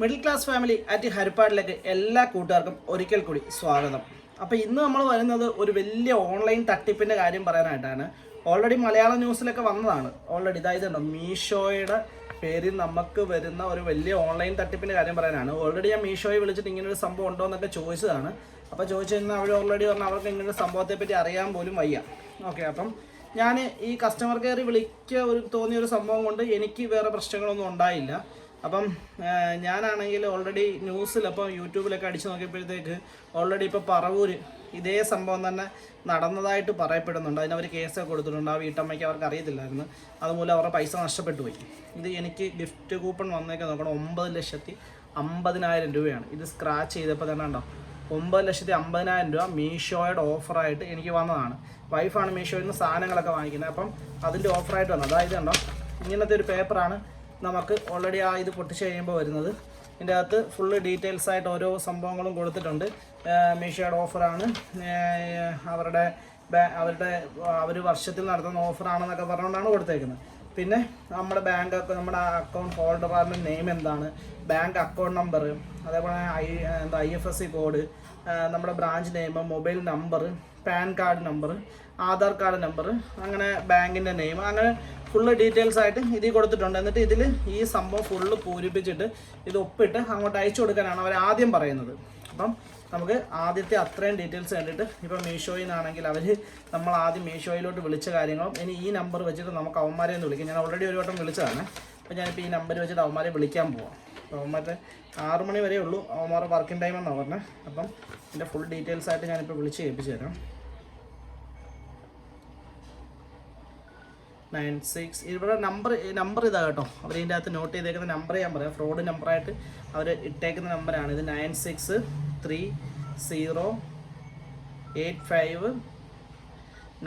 Middle class family at ഹരിപ്പാടിലേക്ക് എല്ലാ കൂട്ടുകാർക്കും ഒരിക്കൽ കൂടി സ്വാഗതം. അപ്പോൾ ഇന്ന് നമ്മൾ വരുന്നത് ഒരു വലിയ ഓൺലൈൻ തട്ടിപ്പിന്റെ കാര്യം പറയാനായിട്ടാണ്. ഓൾറെഡി മലയാളം ന്യൂസിലൊക്കെ വന്നതാണ്. ഓൾറെഡി ഇതായത് ഉണ്ടോ മീഷോയുടെ പേരിൽ നമുക്ക് വരുന്ന ഒരു വലിയ ഓൺലൈൻ തട്ടിപ്പിന്റെ കാര്യം പറയാനാണ്. ഓൾറെഡി ഞാൻ മീഷോയെ വിളിച്ചിട്ട് ഇങ്ങനെ ഒരു സംഭവം ഉണ്ടോ എന്നൊക്കെ ചോദിച്ചതാണ്. അപ്പോൾ ചോദിച്ചു കഴിഞ്ഞാൽ അവർ ഓൾറെഡി പറഞ്ഞാൽ അവർക്ക് ഇങ്ങനെ ഒരു സംഭവത്തെ പറ്റി അറിയാൻ പോലും വയ്യ. ഓക്കെ അപ്പം ഞാൻ ഈ കസ്റ്റമർ കെയർ വിളിക്കുക ഒരു തോന്നിയ ഒരു സംഭവം കൊണ്ട് എനിക്ക് വേറെ പ്രശ്നങ്ങളൊന്നും ഉണ്ടായില്ല. അപ്പം ഞാനാണെങ്കിൽ ഓൾറെഡി ന്യൂസിൽ അപ്പം യൂട്യൂബിലൊക്കെ അടിച്ചു നോക്കിയപ്പോഴത്തേക്ക് ഓൾറെഡി ഇപ്പോൾ പറവൂര് ഇതേ സംഭവം തന്നെ നടന്നതായിട്ട് പറയപ്പെടുന്നുണ്ട്. അതിനവർ കേസൊക്കെ കൊടുത്തിട്ടുണ്ട്. ആ വീട്ടമ്മയ്ക്ക് അവർക്ക് അറിയത്തില്ലായിരുന്നു. അതുമൂലം അവരുടെ പൈസ നഷ്ടപ്പെട്ടു പോയി. ഇത് എനിക്ക് ഗിഫ്റ്റ് കൂപ്പൺ വന്നേക്കാൻ നോക്കണം. ഒമ്പത് ലക്ഷത്തി അമ്പതിനായിരം രൂപയാണ്. ഇത് സ്ക്രാച്ച് ചെയ്തപ്പോൾ തന്നെ ഉണ്ടോ ഒമ്പത് ലക്ഷത്തി അമ്പതിനായിരം രൂപ മീഷോയുടെ ഓഫറായിട്ട് എനിക്ക് വന്നതാണ്. വൈഫാണ് മീഷോയിൽ നിന്ന് സാധനങ്ങളൊക്കെ വാങ്ങിക്കുന്നത്. അപ്പം അതിന്റെ ഓഫറായിട്ട് വന്നത്. അതായത് ഉണ്ടോ ഇങ്ങനത്തെ ഒരു പേപ്പറാണ് നമുക്ക് ഓൾറെഡി ആ ഇത് പൊട്ടിച്ച് കഴിയുമ്പോൾ വരുന്നത്. ഇതിന്റെ അകത്ത് ഫുള്ള് ഡീറ്റെയിൽസ് ആയിട്ട് ഓരോ സംഭവങ്ങളും കൊടുത്തിട്ടുണ്ട്. മീഷോയുടെ ഓഫറാണ് അവരുടെ അവരുടെ അവർ വർഷത്തിൽ നടത്തുന്ന ഓഫറാണെന്നൊക്കെ പറഞ്ഞുകൊണ്ടാണ് കൊടുത്തേക്കുന്നത്. പിന്നെ നമ്മുടെ ബാങ്ക് നമ്മുടെ അക്കൗണ്ട് ഹോൾഡർമാരുടെ നെയിം എന്താണ് ബാങ്ക് അക്കൗണ്ട് നമ്പർ അതേപോലെ ഐ എന്താ I F S C code നമ്മുടെ branch name mobile number PAN card number Aadhaar card number അങ്ങനെ ബാങ്കിന്റെ നെയിം അങ്ങനെ ഫുള്ള് ഡീറ്റെയിൽസ് ആയിട്ട് ഇതിൽ കൊടുത്തിട്ടുണ്ട്. എന്നിട്ട് ഇതിൽ ഈ സംഭവം ഫുള്ള് പൂരിപ്പിച്ചിട്ട് ഇത് ഒപ്പിട്ട് അങ്ങോട്ട് അയച്ചു കൊടുക്കാനാണ് അവർ ആദ്യം പറയുന്നത്. അപ്പം നമുക്ക് ആദ്യത്തെ അത്രയും ഡീറ്റെയിൽസ് കണ്ടിട്ട് ഇപ്പം മീഷോയിൽ നിന്നാണെങ്കിൽ അവർ നമ്മൾ ആദ്യം മീഷോയിലോട്ട് വിളിച്ച കാര്യങ്ങളും ഇനി ഈ നമ്പർ വെച്ചിട്ട് നമുക്ക് അവന്മാരെ ഒന്ന് വിളിക്കാം. ഞാൻ ഓൾറെഡി ഒരു വട്ടം വിളിച്ചതാണ്. അപ്പോൾ ഞാനിപ്പോൾ ഈ നമ്പർ വെച്ചിട്ട് അവന്മാരെ വിളിക്കാൻ പോവാം. അപ്പോൾ അവന്മാരുടെ ആറ് മണി വരെ ഉള്ളൂ. അവന്മാരുടെ വർക്കിംഗ് ടൈം എന്നാണ് പറഞ്ഞത്. അപ്പം എന്റെ ഫുൾ ഡീറ്റെയിൽസ് ആയിട്ട് ഞാനിപ്പോൾ വിളിച്ച് കേൾപ്പിച്ച് തരാം. Nine six. ഇവിടെ നമ്പർ നമ്പർ ഇതാ കേട്ടോ. അവർ ഇതിന്റെ അകത്ത് നോട്ട് ചെയ്തേക്കുന്ന നമ്പർ ഞാൻ പറയാം. ഫ്രോഡ് നമ്പറായിട്ട് അവർ ഇട്ടേക്കുന്ന നമ്പറാണ് ഇത് nine six three zero eight five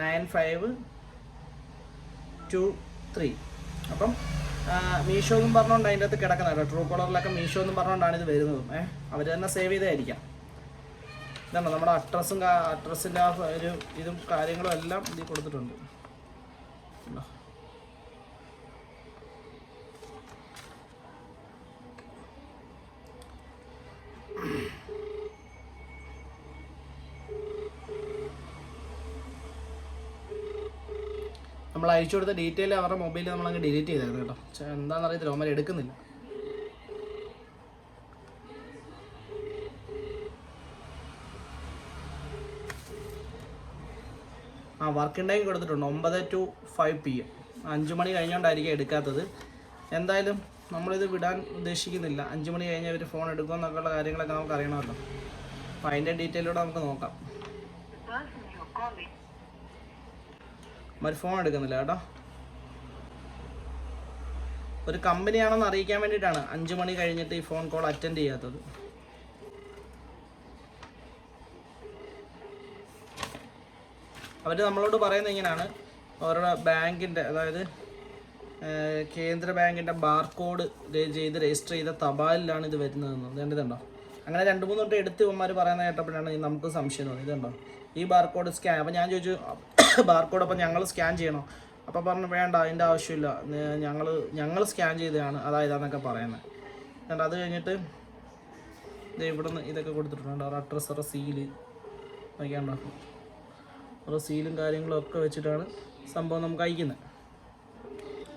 nine five two three അപ്പം മീഷോ എന്നും പറഞ്ഞുകൊണ്ട് അതിന്റെ അകത്ത് കിടക്കുന്നത് കേട്ടോ. ട്രൂ കോളറിലൊക്കെ മീഷോ എന്നും പറഞ്ഞുകൊണ്ടാണ് ഇത് വരുന്നതും. ഏഹ് അവർ തന്നെ സേവ് ചെയ്തായിരിക്കാം ഇതാണ് നമ്മുടെ അഡ്രസ്സും അഡ്രസ്സിന്റെ ആ ഒരു ഇതും കാര്യങ്ങളും എല്ലാം ഇതിൽ കൊടുത്തിട്ടുണ്ട്. ഉണ്ടോ? നമ്മൾ അയച്ചു കൊടുത്ത ഡീറ്റെയിൽ അവരുടെ മൊബൈലിൽ നമ്മൾ അങ്ങ് ഡിലീറ്റ് ചെയ്തായിരുന്നു കേട്ടോ. എന്താണെന്ന് അറിയത്തില്ല അവന്മാർ എടുക്കുന്നില്ല. ആ വർക്കിംഗ് ടൈം കൊടുത്തിട്ടുണ്ട്. ഒമ്പത് ടു ഫൈവ് പി എം അഞ്ച് മണി കഴിഞ്ഞുകൊണ്ടായിരിക്കും എടുക്കാത്തത്. എന്തായാലും നമ്മളിത് വിടാൻ ഉദ്ദേശിക്കുന്നില്ല. അഞ്ച് മണി കഴിഞ്ഞ് അവർ ഫോൺ എടുക്കുമെന്നൊക്കെയുള്ള കാര്യങ്ങളൊക്കെ നമുക്ക് അറിയണമല്ലോ. അപ്പോൾ അതിന്റെ ഡീറ്റെയിലൂടെ നമുക്ക് നോക്കാം. അവർ ഫോൺ എടുക്കുന്നില്ല കേട്ടോ. ഒരു കമ്പനിയാണെന്ന് അറിയിക്കാൻ വേണ്ടിയിട്ടാണ് അഞ്ച് മണി കഴിഞ്ഞിട്ട് ഈ ഫോൺ കോൾ അറ്റൻഡ് ചെയ്യാത്തത്. അവർ നമ്മളോട് പറയുന്നത് ഇങ്ങനെയാണ്. അവരുടെ ബാങ്കിന്റെ അതായത് കേന്ദ്ര ബാങ്കിന്റെ ബാർകോഡ് ചെയ്ത് രജിസ്റ്റർ ചെയ്ത തപാലിലാണ് ഇത് വരുന്നതെന്ന്. ഇതുണ്ടോ അങ്ങനെ രണ്ട് മൂന്ന് തൊട്ട് എടുത്ത് ഇവന്മാർ പറയുന്നത് കേട്ടപ്പോഴാണ് നമുക്ക് സംശയം തോന്നി ഇതുണ്ടോ ഈ ബാർകോഡ് സ്കാൻ അപ്പോൾ ഞാൻ ചോദിച്ചു ബാർകോഡ് അപ്പോൾ ഞങ്ങൾ സ്കാൻ ചെയ്യണോ? അപ്പോൾ പറഞ്ഞു വേണ്ട അതിന്റെ ആവശ്യമില്ല. ഞങ്ങൾ ഞങ്ങൾ സ്കാൻ ചെയ്തതാണ്. അതായത് എന്നൊക്കെ പറയുന്നത്. എന്നിട്ട് അത് കഴിഞ്ഞിട്ട് ഇത് ഇവിടുന്ന് ഇതൊക്കെ കൊടുത്തിട്ടുണ്ട്. അവരുടെ അഡ്രസ്സറ സീൽ. നോക്കിയാണ്ടോ? അവരുടെ സീലും കാര്യങ്ങളും ഒക്കെ വെച്ചിട്ടാണ് സംഭവം നമുക്ക് അയക്കുന്നത്.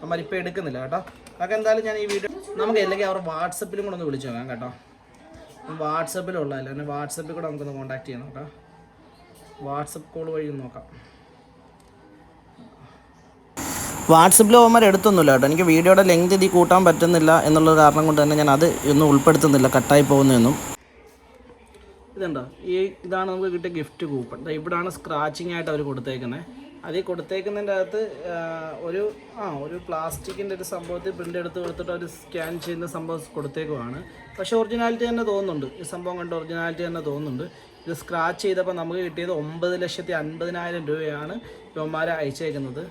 അമ്മ ഇപ്പം എടുക്കുന്നില്ല കേട്ടോ. അതൊക്കെ എന്തായാലും ഞാൻ ഈ വീഡിയോ നമുക്ക് അല്ലെങ്കിൽ അവർ വാട്സപ്പിലും കൂടെ ഒന്ന് വിളിച്ചു നോക്കാം കേട്ടോ. വാട്സപ്പിലുള്ളതല്ല എന്നെ വാട്സപ്പിൽ കൂടെ നമുക്കൊന്ന് കോൺടാക്ട് ചെയ്യണം കേട്ടോ. വാട്സപ്പ് കോൾ വഴി ഒന്ന് നോക്കാം. വാട്സപ്പിൽ അവന്മാർ എടുത്തൊന്നുമില്ല കേട്ടോ. എനിക്ക് വീഡിയോയുടെ ലെങ്ത് ഇതി കൂട്ടാൻ പറ്റുന്നില്ല എന്നുള്ള കാരണം കൊണ്ട് തന്നെ ഞാൻ അത് ഒന്നും ഉൾപ്പെടുത്തുന്നില്ല. കട്ടായി പോകുന്നതൊന്നും. ഇതുണ്ടോ? ഈ ഇതാണ് നമുക്ക് കിട്ടിയ ഗിഫ്റ്റ് കൂപ്പൺ ഇവിടാണ് സ്ക്രാച്ചിങ് ആയിട്ട് അവർ കൊടുത്തേക്കുന്നത് അതിൽ കൊടുത്തേക്കുന്നതിന്റെ അകത്ത് ഒരു ആ ഒരു പ്ലാസ്റ്റിക്കിന്റെ ഒരു സംഭവത്തിൽ പ്രിന്റ് എടുത്ത് കൊടുത്തിട്ട് അവർ സ്കാൻ ചെയ്യുന്ന സംഭവം കൊടുത്തേക്കുവാണ്. പക്ഷേ ഒറിജിനാലിറ്റി തന്നെ തോന്നുന്നുണ്ട്. ഈ സംഭവം കണ്ട് ഒറിജിനാലിറ്റി തന്നെ തോന്നുന്നുണ്ട്. ഇത് സ്ക്രാച്ച് ചെയ്തപ്പോൾ നമുക്ക് കിട്ടിയത് ഒമ്പത് ലക്ഷത്തി അൻപതിനായിരം രൂപയാണ് ഇവന്മാരെ അയച്ചേക്കുന്നത്.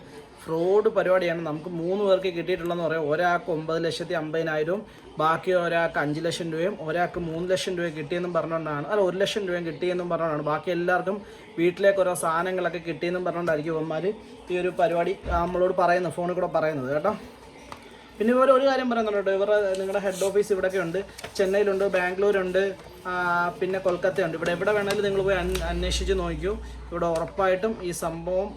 ഫ്രോഡ് പരിപാടിയാണ്. നമുക്ക് മൂന്ന് പേർക്ക് കിട്ടിയിട്ടുള്ളതെന്ന് പറയാം. ഒരാൾക്ക് ഒമ്പത് ലക്ഷത്തി അമ്പതിനായിരവും ബാക്കി ഒരാൾക്ക് അഞ്ച് ലക്ഷം രൂപയും ഒരാൾക്ക് മൂന്ന് ലക്ഷം രൂപ കിട്ടിയെന്നും പറഞ്ഞുകൊണ്ടാണ്. അല്ല ഒരു ലക്ഷം രൂപയും കിട്ടിയെന്നും പറഞ്ഞുകൊണ്ടാണ്. ബാക്കി എല്ലാവർക്കും വീട്ടിലേക്ക് ഓരോ സാധനങ്ങളൊക്കെ കിട്ടിയെന്നും പറഞ്ഞുകൊണ്ടായിരിക്കും ഇവന്മാർ ഈ ഒരു പരിപാടി നമ്മളോട് പറയുന്നത് ഫോണിൽ കൂടെ പറയുന്നത്. കേട്ടോ? പിന്നെ ഇവർ ഒരു കാര്യം പറയുന്നുണ്ട് ഇവരുടെ നിങ്ങളുടെ ഹെഡ് ഓഫീസ് ഇവിടെയൊക്കെ ഉണ്ട്. ചെന്നൈയിലുണ്ട് ബാംഗ്ലൂരുണ്ട് പിന്നെ കൊൽക്കത്തയുണ്ട്. ഇവിടെ എവിടെ വേണമെങ്കിലും നിങ്ങൾ പോയി അന്വ- അന്വേഷിച്ച് നോക്കൂ ഇവിടെ ഉറപ്പായിട്ടും ഈ സംഭവം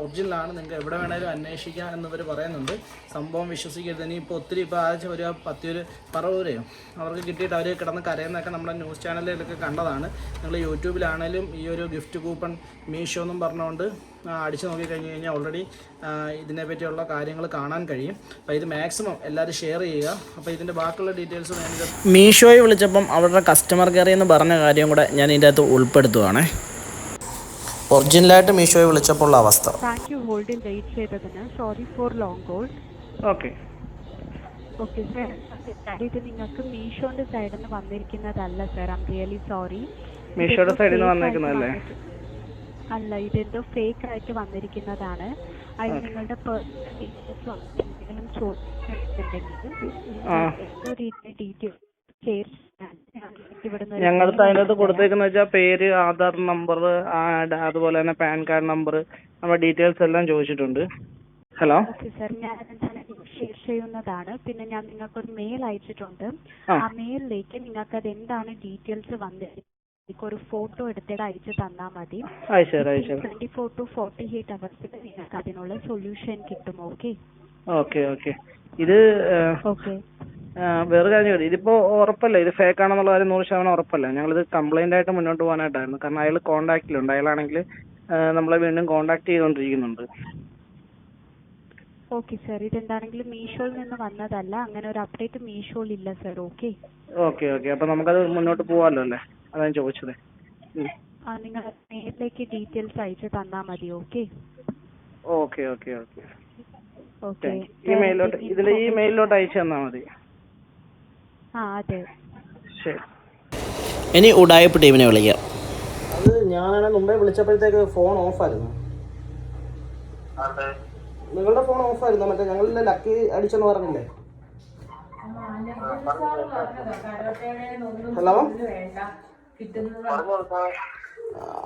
ഒറിജിനലാണ്. നിങ്ങൾക്ക് എവിടെ വേണമെങ്കിലും അന്വേഷിക്കാം എന്നിവർ പറയുന്നുണ്ട്. സംഭവം വിശ്വസിക്കരുത്. ഇനി ഇപ്പോൾ ഒത്തിരി ഇപ്പോൾ ആഴ്ച ഒരു പത്തിയൊരു പറവൂരെയോ? അവർക്ക് കിട്ടിയിട്ട് അവർ കിടന്ന് കരയുന്നതൊക്കെ നമ്മുടെ ന്യൂസ് ചാനലിലൊക്കെ കണ്ടതാണ്. നിങ്ങൾ യൂട്യൂബിലാണേലും ഈ ഒരു ഗിഫ്റ്റ് കൂപ്പൺ മീഷോ എന്നും പറഞ്ഞുകൊണ്ട് അടിച്ചു നോക്കി കഴിഞ്ഞ് കഴിഞ്ഞാൽ ഓൾറെഡി ഇതിനെ പറ്റിയുള്ള കാര്യങ്ങൾ കാണാൻ കഴിയും. അപ്പോൾ ഇത് മാക്സിമം എല്ലാവരും ഷെയർ ചെയ്യുക. അപ്പോൾ ഇതിന്റെ ബാക്കിയുള്ള ഡീറ്റെയിൽസ് ഞാൻ മീഷോയെ വിളിച്ചപ്പം അവരുടെ കസ്റ്റമർ കെയർ എന്ന് പറഞ്ഞ കാര്യം കൂടെ ഞാൻ ഇതിന്റെ അകത്ത് ഉൾപ്പെടുത്തുവാണേ. ഒറിജിനലായിട്ട് മീഷോയെ വിളിച്ചപ്പോൾ ഉള്ള അവസ്ഥ. താങ്ക് യു ഹോൾഡിൽ വെയിറ്റ് ചെയ്തതിന്. Sorry for long hold okay okay sir ഇത് നിങ്ങൾക്ക് മീഷോന്റെ സൈഡിൽ നിന്ന് വന്നിരിക്കുന്നതല്ല സർ ആം റിയലി സോറി മീഷോയുടെ സൈഡിൽ നിന്ന് വന്നേക്കുന്നതല്ലേ? അല്ല ഇതെന്തോ ഫേക്ക് ആയിട്ട് വന്നിരിക്കുന്നതാണ്. അതിന് നിങ്ങളുടെ പേഴ്സണൽ ഡീറ്റെയിൽസ് എന്തെങ്കിലും ഞങ്ങൾ ഡീറ്റെയിൽസ് ഷെയർ അതിനകത്ത് കൊടുത്തേക്കുന്ന വെച്ചാൽ പേര് ആധാർ നമ്പർ അതുപോലെ തന്നെ പാൻ കാർഡ് നമ്പർ നമ്മുടെ ഡീറ്റെയിൽസ് എല്ലാം ചോദിച്ചിട്ടുണ്ട്. ഹലോ? ഓക്കെ സർ ഞാൻ ഷെയർ ചെയ്യുന്നതാണ്. പിന്നെ ഞാൻ നിങ്ങൾക്ക് ഒരു മെയിൽ അയച്ചിട്ടുണ്ട്. ആ. ആ മെയിലിലേക്ക് നിങ്ങൾക്ക് അത് എന്താണ് ഡീറ്റെയിൽസ് വന്നിരിക്കുന്നത് ഒരു ഫോട്ടോ എടുത്തിട്ട് അയച്ചു തന്നാൽ മതി. Twenty four to forty eight അവേഴ്സിൽ നിങ്ങൾക്ക് അതിനുള്ള സൊല്യൂഷൻ കിട്ടും ഓക്കെ ഓക്കെ ഓക്കെ ഇത് ഓക്കെ വേറെ കാര്യം ഇതിപ്പോ ഉറപ്പല്ല? ഇത് ഫേക്ക് ആണെന്നുള്ള കാര്യം നൂറ് ശതമാനം ഉറപ്പല്ല? ഞങ്ങളിത് കംപ്ലൈന്റ് ആയിട്ട് മുന്നോട്ട് പോകാനായിട്ടായിരുന്നു. കാരണം അയാൾ കോണ്ടാക്റ്റിലുണ്ട് അയാളാണെങ്കിൽ നമ്മളെ വീണ്ടും കോണ്ടാക്ട് ചെയ്തുകൊണ്ടിരിക്കുന്നുണ്ട് ഓക്കെ സർ ഇതെന്താണെങ്കിലും മീഷോയിൽ നിന്ന് വന്നതല്ല. അങ്ങനെ ഒരു അപ്ഡേറ്റ് മീഷോയിൽ ഇല്ല സർ ഓക്കെ ഓക്കെ ഓക്കെ അപ്പൊ നമുക്കത് മുന്നോട്ട് പോവാല്ലോ അല്ലേ? അതാ ഞാൻ ചോദിച്ചത്. നിങ്ങൾ മെയിലിലേക്ക് ഡീറ്റെയിൽസ് അയച്ചു തന്നാ മതി okay okay okay okay okay ഈ മെയിലോട്ട് ഇതിൽ ഈ മെയിലിലോട്ട് അയച്ചു തന്നാൽ മതി. ആ അതെ. ശരി. ഇനി ഉടായ്പ ടീമിനെ വിളിക്കാം. അത് ഞാനാണ് മുമ്പേ വിളിച്ചപ്പോഴത്തേക്ക് ഫോൺ ഓഫായിരുന്നു നിങ്ങളുടെ ഫോൺ ഓഫായിരുന്നു മറ്റേ ഞങ്ങളിലെ ലക്കി അടിച്ചെന്ന് പറഞ്ഞില്ലേ? ഹലോ?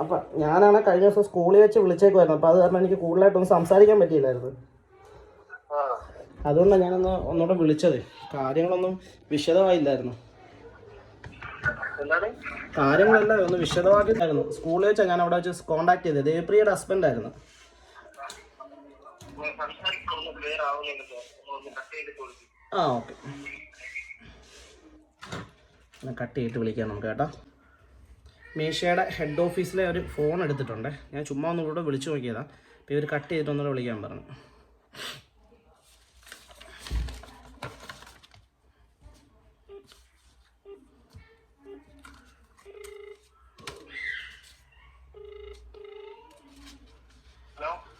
അപ്പൊ ഞാനാണ് കഴിഞ്ഞ ദിവസം സ്കൂളിൽ വെച്ച് വിളിച്ചേക്കുമായിരുന്നു അപ്പൊ അത് കാരണം എനിക്ക് കൂടുതലായിട്ടൊന്നും സംസാരിക്കാൻ പറ്റിയില്ലായിരുന്നു. അതുകൊണ്ടാണ് ഞാനൊന്ന് ഒന്നുകൂടെ വിളിച്ചത്. കാര്യങ്ങളൊന്നും വിശദമായില്ലായിരുന്നു. കാര്യങ്ങളെല്ലാം ഒന്ന് വിശദമാക്കിയിട്ടായിരുന്നു സ്കൂളിൽ വെച്ചാൽ ഞാൻ അവിടെ വെച്ച് കോണ്ടാക്ട് ചെയ്തത്. ദേവപ്രിയയുടെ ഹസ്ബൻഡ് ആയിരുന്നു. ആ ഓക്കെ. കട്ട് ചെയ്തിട്ട് വിളിക്കാം നമുക്ക് കേട്ടോ. മീഷയുടെ ഹെഡ് ഓഫീസിലെ ഒരു ഫോൺ എടുത്തിട്ടുണ്ട്. ഞാൻ ചുമ്മാ ഒന്ന് കൂടെ വിളിച്ചു നോക്കിയതാണ് അപ്പോൾ ഇവർ കട്ട് ചെയ്തിട്ട് ഒന്നുകൂടെ വിളിക്കാൻ പറഞ്ഞു.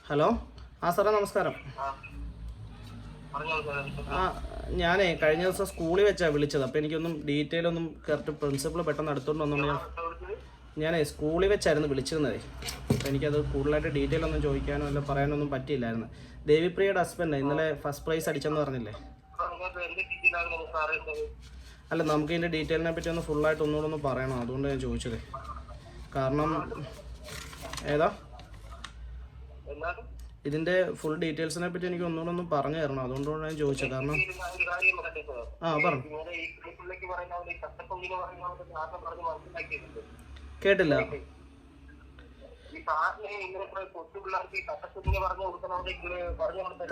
ഹലോ? ആ സാറേ നമസ്കാരം. ആ ഞാനേ കഴിഞ്ഞ ദിവസം സ്കൂളിൽ വെച്ചാണ് വിളിച്ചത്. അപ്പോൾ എനിക്കൊന്നും ഡീറ്റെയിൽ ഒന്നും കറക്റ്റ് പ്രിൻസിപ്പൾ പെട്ടെന്ന് അടുത്തോണ്ട് വന്നുകൊണ്ട് ഞാനേ സ്കൂളിൽ വെച്ചായിരുന്നു വിളിച്ചിരുന്നതേ. അപ്പോൾ എനിക്കത് കൂടുതലായിട്ട് ഡീറ്റെയിൽ ഒന്നും ചോദിക്കാനോ അല്ല പറയാനൊന്നും പറ്റിയില്ലായിരുന്നു. ദേവിപ്രിയയുടെ ഹസ്ബൻഡ് ഇന്നലെ ഫസ്റ്റ് പ്രൈസ് അടിച്ചെന്ന് പറഞ്ഞില്ലേ? അല്ല നമുക്ക് ഇതിന്റെ ഡീറ്റെയിലിനെ പറ്റി ഒന്ന് ഫുള്ളായിട്ട് ഒന്നുകൂടെ ഒന്ന് പറയണം. അതുകൊണ്ട് ഞാൻ ചോദിച്ചതേ. കാരണം ഏതാ? ഇതിന്റെ ഫുൾ ഡീറ്റെയിൽസിനെ പറ്റി എനിക്ക് ഒന്നുകൂടെ ഒന്ന് പറഞ്ഞു തരണം. അതുകൊണ്ടാണ് ഞാൻ ചോദിച്ചത്. കാരണം ആ പറഞ്ഞു. കേട്ടില്ല.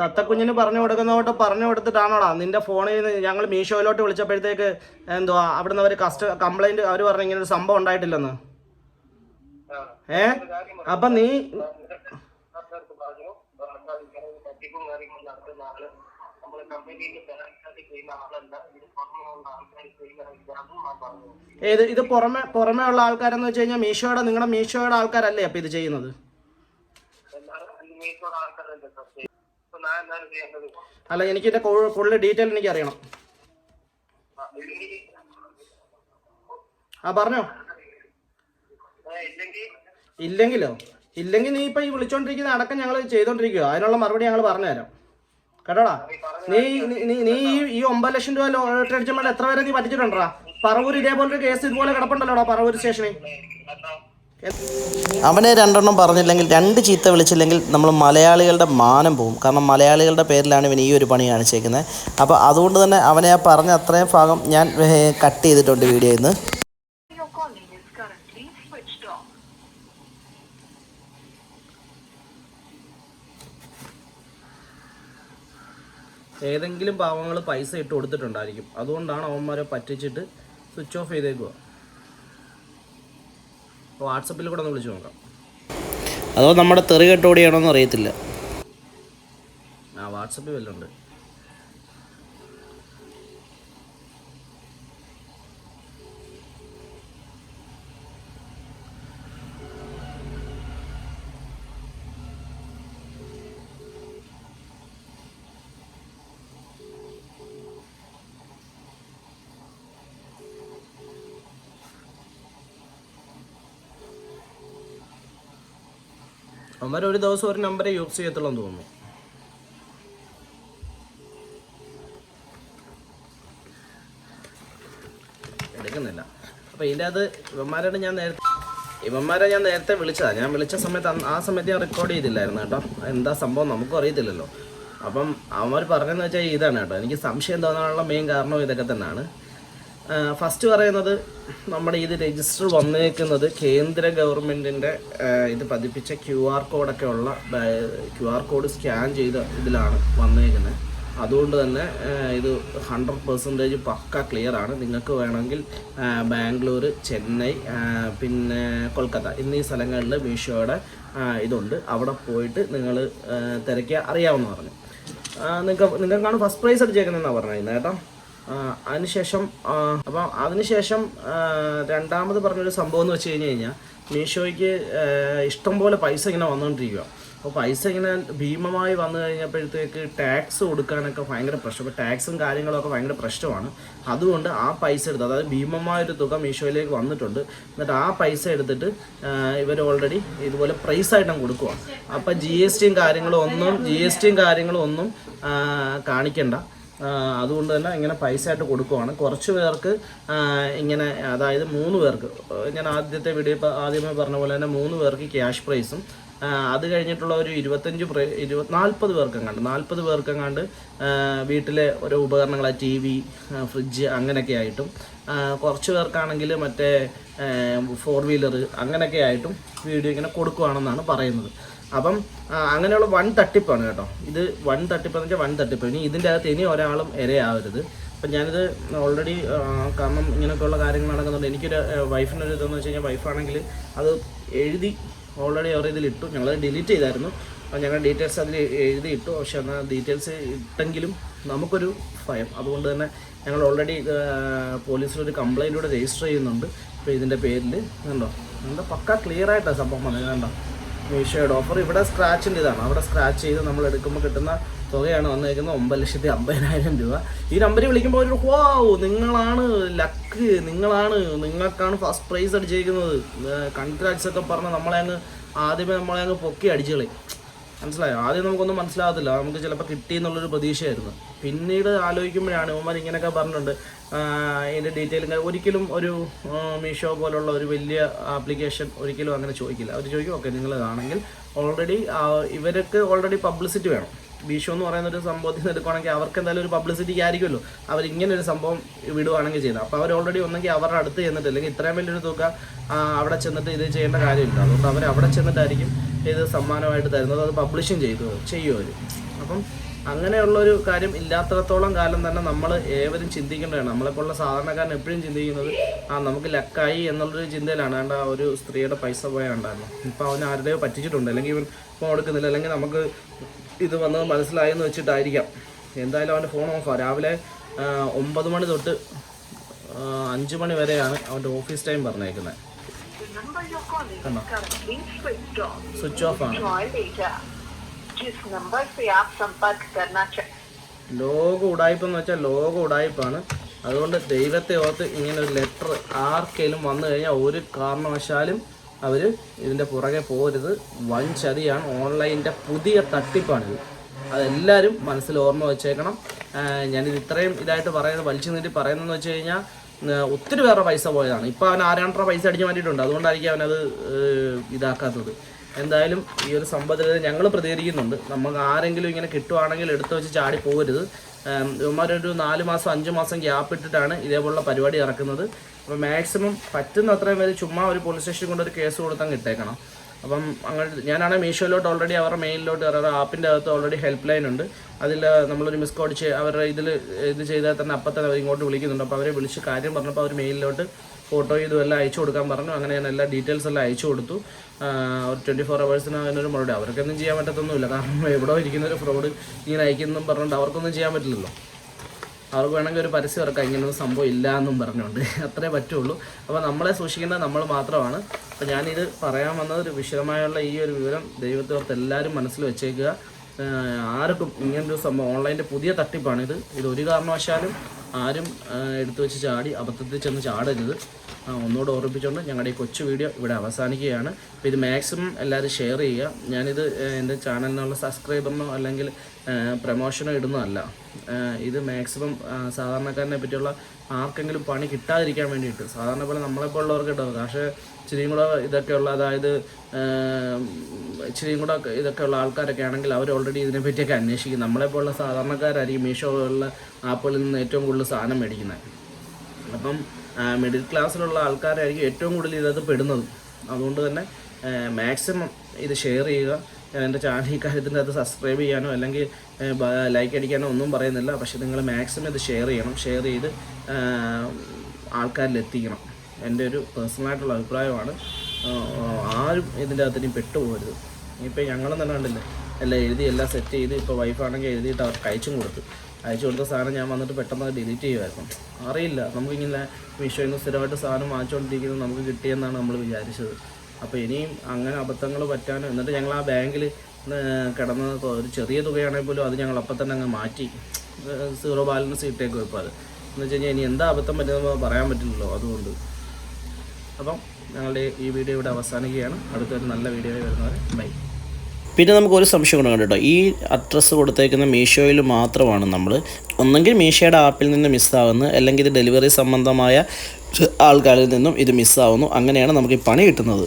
തത്തക്കുഞ്ഞിന് പറഞ്ഞു കൊടുക്കുന്നവട്ട് പറഞ്ഞു കൊടുത്തിട്ടാണോടാ? നിന്റെ ഫോണിൽ നിന്ന് ഞങ്ങൾ മീഷോയിലോട്ട് വിളിച്ചപ്പോഴത്തേക്ക് എന്തോ അവിടുന്ന് അവർ കസ്റ്റ കംപ്ലൈന്റ് അവർ പറഞ്ഞു ഇങ്ങനെ ഒരു സംഭവം ഉണ്ടായിട്ടില്ലെന്ന്. ഏ? അപ്പൊ നീ ഏത് ഇത് പുറമെ പുറമെ ഉള്ള ആൾക്കാരെന്ന് വെച്ച് കഴിഞ്ഞാൽ മീഷോയുടെ നിങ്ങളുടെ മീഷോയുടെ ആൾക്കാരല്ലേ അപ്പൊ ഇത് ചെയ്യുന്നത്? അല്ല എനിക്ക് ഇതിന്റെ ഫുൾ ഡീറ്റെയിൽ എനിക്ക് അറിയണം. ആ പറഞ്ഞോ. ഇല്ലെങ്കിലോ? ഇല്ലെങ്കിൽ നീ ഇപ്പൊ ഈ വിളിച്ചോണ്ടിരിക്കുന്ന അടക്കം ഞങ്ങൾ ചെയ്തോണ്ടിരിക്കുക അതിനുള്ള മറുപടി ഞങ്ങൾ പറഞ്ഞുതരാം. കേട്ടോടാ? നീ നീ- നീ ഈ ഒമ്പത് ലക്ഷം രൂപ ലോട്ടറി അടിച്ചപ്പോൾ എത്ര പേരെ നീ പറ്റിച്ചിട്ടുണ്ടാ പറവൂർ ഇതേപോലൊരു കേസ് ഇതുപോലെ കിടപ്പുണ്ടല്ലോടാ പറവൂർ സ്റ്റേഷനിൽ? അവനെ രണ്ടെണ്ണം പറഞ്ഞില്ലെങ്കിൽ രണ്ട് ചീത്ത വിളിച്ചില്ലെങ്കിൽ നമ്മൾ മലയാളികളുടെ മാനം പോവും. കാരണം മലയാളികളുടെ പേരിലാണ് ഇവൻ ഈ ഒരു പണി കാണിച്ചേക്കുന്നത്. അപ്പോൾ അതുകൊണ്ട് തന്നെ അവനെ ആ പറഞ്ഞ അത്രയും ഭാഗം ഞാൻ കട്ട് ചെയ്തിട്ടുണ്ട് വീഡിയോയിൽ നിന്ന്. ഏതെങ്കിലും പാവങ്ങൾ പൈസ ഇട്ട് കൊടുത്തിട്ടുണ്ടായിരിക്കും. അതുകൊണ്ടാണ് അവന്മാരെ പറ്റിച്ചിട്ട് സ്വിച്ച് ഓഫ് ചെയ്തേക്കുക വാട്സപ്പിൽ കൂടെ ഒന്ന് വിളിച്ചു നോക്കാം. അതോ നമ്മുടെ തെറി കെട്ടോടിയാണോന്ന് അറിയത്തില്ല. ആ വാട്സപ്പിൽ വല്ലതും അവന്മാർ ഒരു ദിവസം ഒരു നമ്പറെ യൂസ് ചെയ്യത്തുള്ളൂ എന്ന് തോന്നുന്നു. എടുക്കുന്നില്ല. അപ്പോൾ ഇതിന്റെ അത് ഇവന്മാരോട് ഞാൻ നേരത്തെ ഇവന്മാരെ ഞാൻ നേരത്തെ വിളിച്ചതാണ് ഞാൻ വിളിച്ച സമയത്ത് ആ സമയത്ത് ഞാൻ റെക്കോർഡ് ചെയ്തില്ലായിരുന്നു കേട്ടോ. എന്താ സംഭവം നമുക്കും അറിയത്തില്ലല്ലോ. അപ്പം അവന്മാർ പറഞ്ഞതെന്ന് വെച്ചാൽ ഇതാണ് കേട്ടോ. എനിക്ക് സംശയം തോന്നാനുള്ള മെയിൻ കാരണം ഇതൊക്കെ തന്നെയാണ്. ഫസ്റ്റ് പറയുന്നത് നമ്മുടെ ഇത് രജിസ്റ്റർ വന്നേക്കുന്നത് കേന്ദ്ര ഗവൺമെന്റിന്റെ ഇത് പതിപ്പിച്ച ക്യു ആർ കോഡൊക്കെ ഉള്ള ക്യു ആർ കോഡ് സ്കാൻ ചെയ്ത ഇതിലാണ് വന്നേക്കുന്നത്. അതുകൊണ്ട് തന്നെ ഇത് ഹൺഡ്രഡ് പെർസെന്റേജ് പക്ക ക്ലിയർ ആണ്. നിങ്ങൾക്ക് വേണമെങ്കിൽ ബാംഗ്ലൂർ ചെന്നൈ പിന്നെ കൊൽക്കത്ത എന്നീ സ്ഥലങ്ങളിൽ മീഷോയുടെ ഇതുണ്ട്. അവിടെ പോയിട്ട് നിങ്ങൾ തിരക്കിയാൽ അറിയാമെന്ന് പറഞ്ഞു. നിങ്ങൾക്ക് നിങ്ങൾക്കാണ് ഫസ്റ്റ് പ്രൈസ് അടിച്ചേക്കുന്നതെന്നാണ് പറഞ്ഞിരുന്നത് കേട്ടോ അതിനുശേഷം അപ്പം അതിനുശേഷം രണ്ടാമത് പറഞ്ഞൊരു സംഭവം എന്ന് വെച്ച് കഴിഞ്ഞ് കഴിഞ്ഞാൽ മീഷോയ്ക്ക് ഇഷ്ടംപോലെ പൈസ ഇങ്ങനെ വന്നുകൊണ്ടിരിക്കുക അപ്പോൾ പൈസ ഇങ്ങനെ ഭീമമായി വന്നു കഴിഞ്ഞപ്പോഴത്തേക്ക് ടാക്സ് കൊടുക്കാനൊക്കെ ഭയങ്കര പ്രശ്നം. അപ്പോൾ ടാക്സും കാര്യങ്ങളൊക്കെ ഭയങ്കര പ്രശ്നമാണ്. അതുകൊണ്ട് ആ പൈസ എടുത്ത് അതായത് ഭീമമായൊരു തുക മീഷോയിലേക്ക് വന്നിട്ടുണ്ട്. എന്നിട്ട് ആ പൈസ എടുത്തിട്ട് ഇവർ ഓൾറെഡി ഇതുപോലെ പ്രൈസ് ആയിട്ടും കൊടുക്കുക അപ്പോൾ ജി എസ് ടിയും കാര്യങ്ങളും ഒന്നും ജി എസ് ടിയും കാര്യങ്ങളും ഒന്നും കാണിക്കണ്ട. അതുകൊണ്ട് തന്നെ ഇങ്ങനെ പൈസ ആയിട്ട് കൊടുക്കുവാണ്. കുറച്ച് പേർക്ക് ഇങ്ങനെ അതായത് മൂന്ന് പേർക്ക് ഞാൻ ആദ്യത്തെ വീഡിയോ ആദ്യമേ പറഞ്ഞ പോലെ തന്നെ മൂന്ന് പേർക്ക് ക്യാഷ് പ്രൈസും അത് കഴിഞ്ഞിട്ടുള്ള ഒരു ഇരുപത്തഞ്ച് ഇരുപത് നാൽപ്പത് പേർക്കെങ്ങാണ്ട് നാൽപ്പത് പേർക്കെങ്ങാണ്ട് വീട്ടിലെ ഓരോ ഉപകരണങ്ങൾ ടി വി ഫ്രിഡ്ജ് അങ്ങനെയൊക്കെ ആയിട്ടും കുറച്ച് പേർക്കാണെങ്കിൽ മറ്റേ ഫോർ വീലർ അങ്ങനെയൊക്കെ ആയിട്ടും വീഡിയോ ഇങ്ങനെ കൊടുക്കുവാണെന്നാണ് പറയുന്നത്. അപ്പം അങ്ങനെയുള്ള വൺ തട്ടിപ്പാണ് കേട്ടോ. ഇത് വൺ തട്ടിപ്പ് എന്ന് വെച്ചാൽ വൺ തട്ടിപ്പ്. ഇനി ഇതിന്റെ അകത്ത് ഇനി ഒരാളും ഇരയാവരുത്. അപ്പം ഞാനിത് ഓൾറെഡി കാരണം ഇങ്ങനെയൊക്കെയുള്ള കാര്യങ്ങൾ നടക്കുന്നുണ്ട്. എനിക്കൊരു വൈഫിനൊരു ഇതെന്ന് വെച്ച് കഴിഞ്ഞാൽ വൈഫാണെങ്കിൽ അത് എഴുതി ഓൾറെഡി അവർ ഇതിൽ ഇട്ടു. ഞങ്ങൾ ഡിലീറ്റ് ചെയ്തായിരുന്നു. അപ്പം ഞങ്ങൾ ഡീറ്റെയിൽസ് അതിൽ എഴുതി ഇട്ടു. പക്ഷെ എന്നാൽ ഡീറ്റെയിൽസ് ഇട്ടെങ്കിലും നമുക്കൊരു ഭയം. അതുകൊണ്ട് തന്നെ ഞങ്ങൾ ഓൾറെഡി പോലീസിലൊരു കംപ്ലൈന്റ് കൂടെ രജിസ്റ്റർ ചെയ്യുന്നുണ്ട്. അപ്പോൾ ഇതിന്റെ പേരിൽ കണ്ടോ? എന്താ പക്ക ക്ലിയർ ആയിട്ടാണ് സംഭവം വന്നത്. കണ്ടോ? മീഷോയുടെ ഓഫർ ഇവിടെ സ്ക്രാച്ചിന്റെ ഇതാണ്. അവിടെ സ്ക്രാച്ച് ചെയ്ത് നമ്മൾ എടുക്കുമ്പോൾ കിട്ടുന്ന തുകയാണ് വന്നേക്കുന്നത് ഒമ്പത് ലക്ഷത്തി അമ്പതിനായിരം രൂപ. ഈ നമ്പറിൽ വിളിക്കുമ്പോൾ ഒരു വാവ് നിങ്ങളാണ് ലക്ക് നിങ്ങളാണ് നിങ്ങൾക്കാണ് ഫസ്റ്റ് പ്രൈസ് അടിച്ചിരിക്കുന്നത് കൺഗ്രാറ്റ്സ് ഒക്കെ പറഞ്ഞ് നമ്മളെ അങ്ങ് ആദ്യമേ നമ്മളെ അങ്ങ് പൊക്കി അടിച്ചു മനസ്സിലായോ? ആദ്യം നമുക്കൊന്നും മനസ്സിലാകത്തില്ല. നമുക്ക് ചിലപ്പോൾ കിട്ടി എന്നുള്ളൊരു പ്രതീക്ഷയായിരുന്നു. പിന്നീട് ആലോചിക്കുമ്പോഴാണ് ഇവന്മാർ ഇങ്ങനെയൊക്കെ പറഞ്ഞിട്ടുണ്ട്. അതിന്റെ ഡീറ്റെയിൽ ഒരിക്കലും ഒരു മീഷോ പോലുള്ള ഒരു വലിയ ആപ്ലിക്കേഷൻ ഒരിക്കലും അങ്ങനെ ചോദിക്കില്ല. അവർ ചോദിക്കും ഓക്കെ നിങ്ങൾ കാണെങ്കിൽ ഓൾറെഡി ഇവർക്ക് ഓൾറെഡി പബ്ലിസിറ്റി വേണം. മീഷോ എന്ന് പറയുന്ന ഒരു സംഭവത്തിൽ നിന്ന് എടുക്കുകയാണെങ്കിൽ അവർക്ക് എന്തായാലും ഒരു പബ്ലിസിറ്റിക്ക് ആയിരിക്കുമല്ലോ അവർ ഇങ്ങനെ ഒരു സംഭവം വിടുവാണെങ്കിൽ ചെയ്യുന്നത്. അപ്പോൾ അവർ ഓൾറെഡി ഒന്നെങ്കിൽ അവരുടെ അടുത്ത് ചെന്നിട്ട് അല്ലെങ്കിൽ ഇത്രയും വലിയൊരു തുക അവിടെ ചെന്നിട്ട് ഇത് ചെയ്യേണ്ട കാര്യമില്ല. അതുകൊണ്ട് അവർ അവിടെ ചെന്നിട്ടായിരിക്കും ഇത് സമ്മാനമായിട്ട് തരുന്നത്. അത് പബ്ലിഷും ചെയ്തു ചെയ്യും അവർ അപ്പം അങ്ങനെയുള്ളൊരു കാര്യം ഇല്ലാത്തടത്തോളം കാലം തന്നെ നമ്മൾ ഏവരും ചിന്തിക്കേണ്ടതാണ്. നമ്മളെപ്പോലുള്ള സാധാരണക്കാരൻ എപ്പോഴും ചിന്തിക്കുന്നത് ആ നമുക്ക് ലക്കായി എന്നുള്ളൊരു ചിന്തയിലാണ്. വേണ്ട ആ ഒരു സ്ത്രീയുടെ പൈസ പോയ ഉണ്ടായിരുന്നു ഇപ്പം അവൻ ആരുടെയോ പറ്റിച്ചിട്ടുണ്ട്. അല്ലെങ്കിൽ ഇവൻ ഫോൺ എടുക്കുന്നില്ല. അല്ലെങ്കിൽ നമുക്ക് ഇത് വന്നത് മനസ്സിലായെന്ന് വെച്ചിട്ടായിരിക്കാം. എന്തായാലും അവന്റെ ഫോൺ ഓഫാണ് രാവിലെ ഒമ്പത് മണി തൊട്ട് അഞ്ച് മണി വരെയാണ് അവന്റെ ഓഫീസ് ടൈം പറഞ്ഞേക്കുന്നത്. സ്വിച്ച് ഓഫ് ആണ്. ലോക ഉടായ്പെന്ന് വെച്ചാൽ ലോക ഉടായ്പാണ്. അതുകൊണ്ട് ദൈവത്തെ ഓർത്ത് ഇങ്ങനെ ഒരു ലെറ്റർ ആർക്കെങ്കിലും വന്നു കഴിഞ്ഞാൽ ഒരു കാരണവശാലും അവർ ഇതിന്റെ പുറകെ പോരുത് വൻ ചതിയാണ് ഓൺലൈനിന്റെ പുതിയ തട്ടിപ്പാണിത്. അതെല്ലാവരും മനസ്സിൽ ഓർമ്മ വെച്ചേക്കണം. ഞാനിത് ഇത്രയും ഇതായിട്ട് പറയുന്നത് വലിച്ചു നീട്ടി പറയുന്നതെന്ന് വെച്ച് കഴിഞ്ഞാൽ ഒത്തിരി പേരുടെ പൈസ പോയതാണ്. ഇപ്പോൾ അവൻ ആരാണ്ടറ പൈസ അടിച്ച് മാറ്റിയിട്ടുണ്ട്. അതുകൊണ്ടായിരിക്കും അവനത് ഇതാക്കാത്തത്. എന്തായാലും ഈ ഒരു സംഭവത്തിൽ ഞങ്ങൾ പ്രതികരിക്കുന്നുണ്ട്. നമുക്ക് ആരെങ്കിലും ഇങ്ങനെ കിട്ടുവാണെങ്കിൽ എടുത്തു വെച്ച് ചാടി പോകരുത്. ഇവന്മാരൊരു നാല് മാസം അഞ്ച് മാസം ഗ്യാപ്പ് ഇട്ടിട്ടാണ് ഇതേപോലുള്ള പരിപാടി ഇറക്കുന്നത് അപ്പോൾ മാക്സിമം പറ്റുന്ന അത്രയും പേര് ചുമ്മാ ഒരു പോലീസ് സ്റ്റേഷനിൽ കൊണ്ട് ഒരു കേസ് കൊടുത്താൽ കിട്ടേക്കണം. അപ്പം അങ്ങനെ ഞാനാണെങ്കിൽ മീഷോയിലോട്ട് ഓൾറെഡി അവരുടെ മെയിലിലോട്ട് അവരുടെ ആപ്പിന്റെ അകത്ത് ഓൾറെഡി ഹെൽപ്പ് ലൈൻ ഉണ്ട്. അതിൽ നമ്മളൊരു മിസ് കോഡ് അവരുടെ ഇതിൽ ഇത് ചെയ്താൽ തന്നെ അപ്പം തന്നെ അവർ ഇങ്ങോട്ട് വിളിക്കുന്നുണ്ട്. അപ്പോൾ അവരെ വിളിച്ച് കാര്യം പറഞ്ഞപ്പോൾ അവർ മെയിലിലോട്ട് ഫോട്ടോ ഇതും എല്ലാം അയച്ചു കൊടുക്കാൻ പറഞ്ഞു. അങ്ങനെ ഞാൻ എല്ലാ ഡീറ്റെയിൽസ് എല്ലാം അയച്ചു കൊടുത്തു. ഒരു ട്വന്റി ഫോർ അവേഴ്സിന് അതിനൊരു മറുപടി. അവർക്കൊന്നും ചെയ്യാൻ പറ്റത്തൊന്നുമില്ല. കാരണം എവിടെ ഇരിക്കുന്നൊരു ഫ്രോഡ് ഇങ്ങനെ അയക്കുന്നതും പറഞ്ഞുകൊണ്ട് അവർക്കൊന്നും ചെയ്യാൻ പറ്റില്ലല്ലോ. അവർക്ക് വേണമെങ്കിൽ ഒരു പരസ്യം ഇറക്കാം ഇങ്ങനൊന്നും സംഭവം ഇല്ല എന്നും പറഞ്ഞുകൊണ്ട്. അത്രേ പറ്റുള്ളൂ. അപ്പോൾ നമ്മളെ സൂക്ഷിക്കേണ്ടത് നമ്മൾ മാത്രമാണ്. അപ്പോൾ ഞാനിത് പറയാൻ വന്നത് ഒരു വിശദമായുള്ള ഈ ഒരു വിവരം ദൈവത്തോർത്ത് എല്ലാവരും മനസ്സിൽ വെച്ചേക്കുക. ആർക്കും ഇങ്ങനൊരു സംഭവം ഓൺലൈന്റെ പുതിയ തട്ടിപ്പാണിത്. ഇത് ഒരു കാരണവശാലും ആരും എടുത്തു വെച്ച് ചാടി അബദ്ധത്തിൽ ചെന്ന് ചാടരുത്. ഒന്നുകൂടെ ഓർമ്മിപ്പിച്ചുകൊണ്ട് ഞങ്ങളുടെ ഈ കൊച്ചു വീഡിയോ ഇവിടെ അവസാനിക്കുകയാണ്. അപ്പോൾ ഇത് മാക്സിമം എല്ലാവരും ഷെയർ ചെയ്യുക. ഞാനിത് എന്റെ ചാനലിനുള്ള സബ്സ്ക്രൈബറിനോ അല്ലെങ്കിൽ പ്രമോഷനോ ഇടുന്നതല്ല. ഇത് മാക്സിമം സാധാരണക്കാരനെ പറ്റിയുള്ള ആർക്കെങ്കിലും പണി കിട്ടാതിരിക്കാൻ വേണ്ടിയിട്ട്. സാധാരണ പോലെ നമ്മളെപ്പോലുള്ളവർക്ക് കിട്ടും പക്ഷേ ഇച്ചിരിയും കൂടെ ഇതൊക്കെയുള്ള അതായത് ഇച്ചിരിയും കൂടെ ഇതൊക്കെയുള്ള ആൾക്കാരൊക്കെ ആണെങ്കിൽ അവർ ഓൾറെഡി ഇതിനെപ്പറ്റിയൊക്കെ അന്വേഷിക്കും. നമ്മളെപ്പോലുള്ള സാധാരണക്കാരായിരിക്കും മീഷോ പോലുള്ള ആപ്പുകളിൽ നിന്ന് ഏറ്റവും കൂടുതൽ സാധനം മേടിക്കുന്നത്. അപ്പം മിഡിൽ ക്ലാസ്സിലുള്ള ആൾക്കാരായിരിക്കും ഏറ്റവും കൂടുതൽ ഇതത് പെടുന്നത്. അതുകൊണ്ട് തന്നെ മാക്സിമം ഇത് ഷെയർ ചെയ്യുക ഞാൻ എന്റെ ചാനൽ ഈ കാര്യത്തിന്റെ അത് സബ്സ്ക്രൈബ് ചെയ്യാനോ അല്ലെങ്കിൽ ലൈക്ക് അടിക്കാനോ ഒന്നും പറയുന്നില്ല. പക്ഷേ നിങ്ങൾ മാക്സിമം ഇത് ഷെയർ ചെയ്യണം. ഷെയർ ചെയ്ത് ആൾക്കാരിലെത്തിക്കണം എന്റെ ഒരു പേഴ്സണലായിട്ടുള്ള അഭിപ്രായമാണ്. ആരും ഇതിന്റെ അകത്തിനും പെട്ടുപോകരുത്. ഇപ്പോൾ ഞങ്ങളും തന്നെ കണ്ടില്ലേ എല്ലാം എഴുതി എല്ലാം സെറ്റ് ചെയ്ത് ഇപ്പോൾ വൈഫാണെങ്കിൽ എഴുതിയിട്ട് അവർക്ക് അയച്ചും കൊടുത്തു. അയച്ചു കൊടുത്ത സാധനം ഞാൻ വന്നിട്ട് പെട്ടെന്ന് ഡിലീറ്റ് ചെയ്യുമായിരുന്നു അറിയില്ല. നമുക്കിങ്ങനെ മീഷോയിൽ നിന്ന് സ്ഥിരമായിട്ട് സാധനം വാങ്ങിച്ചുകൊണ്ടിരിക്കുന്നത് നമുക്ക് കിട്ടിയെന്നാണ് നമ്മൾ വിചാരിച്ചത്. അപ്പോൾ ഇനിയും അങ്ങനെ അബദ്ധങ്ങൾ പറ്റാനും എന്നിട്ട് ഞങ്ങൾ ആ ബാങ്കിൽ കിടന്ന ഒരു ചെറിയ തുകയാണെങ്കിൽ പോലും അത് ഞങ്ങൾ അപ്പം തന്നെ അങ്ങ് മാറ്റി. സീറോ ബാലൻസ് ഇട്ടേക്ക് വെപ്പോൾ അത്. എന്ന് വെച്ച് കഴിഞ്ഞാൽ ഇനി എന്താ അബദ്ധം പറ്റുന്നത് പറയാൻ പറ്റില്ലല്ലോ അതുകൊണ്ട്. അപ്പം ഞങ്ങളുടെ ഈ വീഡിയോ ഇവിടെ അവസാനിക്കുകയാണ്. അടുത്തൊരു നല്ല വീഡിയോ വരുന്നവരെ ബൈ. പിന്നെ നമുക്ക് ഒരു സംശയം കൂടെ കേട്ടോ. ഈ അഡ്രസ്സ് കൊടുത്തേക്കുന്ന മീഷോയിൽ മാത്രമാണ് നമ്മൾ ഒന്നെങ്കിൽ മീഷോയുടെ ആപ്പിൽ നിന്ന് മിസ്സാവുന്നു അല്ലെങ്കിൽ ഇത് ഡെലിവറി സംബന്ധമായ ആൾക്കാരിൽ നിന്നും ഇത് മിസ്സാവുന്നു. അങ്ങനെയാണ് നമുക്ക് ഈ പണി കിട്ടുന്നത്.